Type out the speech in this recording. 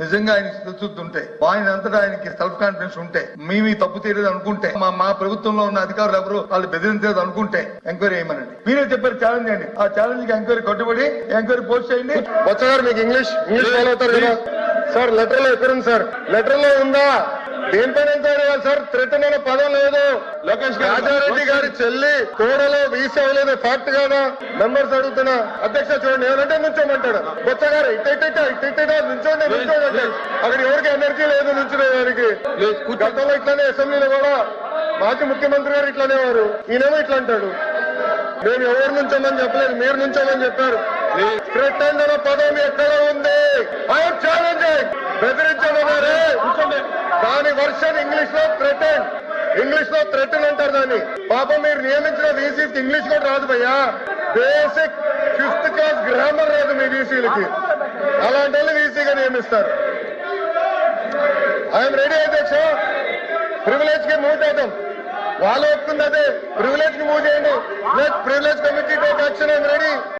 నిజంగా ఆయన చిత్తశుద్ధి ఉంటే ఆయన అంతటా ఆయనకి సెల్ఫ్ కాన్ఫిడెన్స్ ఉంటే మీ మీ తప్పు తీరేది అనుకుంటే మా మా ప్రభుత్వంలో ఉన్న అధికారులు ఎవరు వాళ్ళు బెదిరించేది అనుకుంటే ఎంక్వైరీ చేయమనండి. మీరే చెప్పారు ఛాలెంజ్ అండి ఆ ఛాలెంజ్కి ఎంక్వైరీ కట్టుబడి ఎంక్వైరీ పోస్ట్ చేయండి. గారు మీకు ఇంగ్లీష్ ఇంగ్లీష్ ఫాలో అవుతారు సార్ లెటర్లో ఎక్కడుంది సార్ లెటర్లో ఉందా? దేనిపైన ఎంక్వైరీ చేయాలి సార్? థ్రెట్ అనే పదం లేదు. లోకేష్ రాజారెడ్డి గారి చెల్లి కోడలో వీసా అవ్వలేదు ఫ్యాక్ట్ కాదా మెంబర్స్ అడుగుతున్నా. అధ్యక్ష చూడండి ఏమంటే నుంచోమంటాడు? బొత్స గారు ఇట్ట నుంచోండి నుంచోండి. అక్కడ ఎవరికి ఎనర్జీ లేదు నుంచునే దానికి గతంలో ఇట్లానే అసెంబ్లీలో కూడా మాజీ ముఖ్యమంత్రి గారు ఇట్లానే వారు. ఈయనేమో ఇట్లా అంటాడు. మేము ఎవరి నుంచోమని చెప్పలేదు మీరు నుంచోమని చెప్పారు. థ్రెటన్ అనే పదం ఎక్కడ ఉంది ఐఎమ్ ఛాలెంజింగ్ బెదిరించడం అనే పర్సన్ ఇంగ్లీష్లో థ్రెటన్ ఇంగ్లీష్లో థ్రెటన్ అంటారు దాన్ని. పాపం మీరు నియమించిన వీసీకి ఇంగ్లీష్ కూడా రాదు భయ్యా. బేసిక్ ఫిఫ్త్ క్లాస్ గ్రామర్ రాదు మీ వీసీలకి అలాంటి వాళ్ళు వీసీగా నియమిస్తారు. ఐఎమ్ రెడీ అధ్యక్ష. ప్రివిలేజ్కి మూవ్ చేద్దాం. వాళ్ళు ఒప్పుకుంది అదే. ప్రివిలేజ్కి మూవ్ చేయండి. Privilege committee take action I'm ready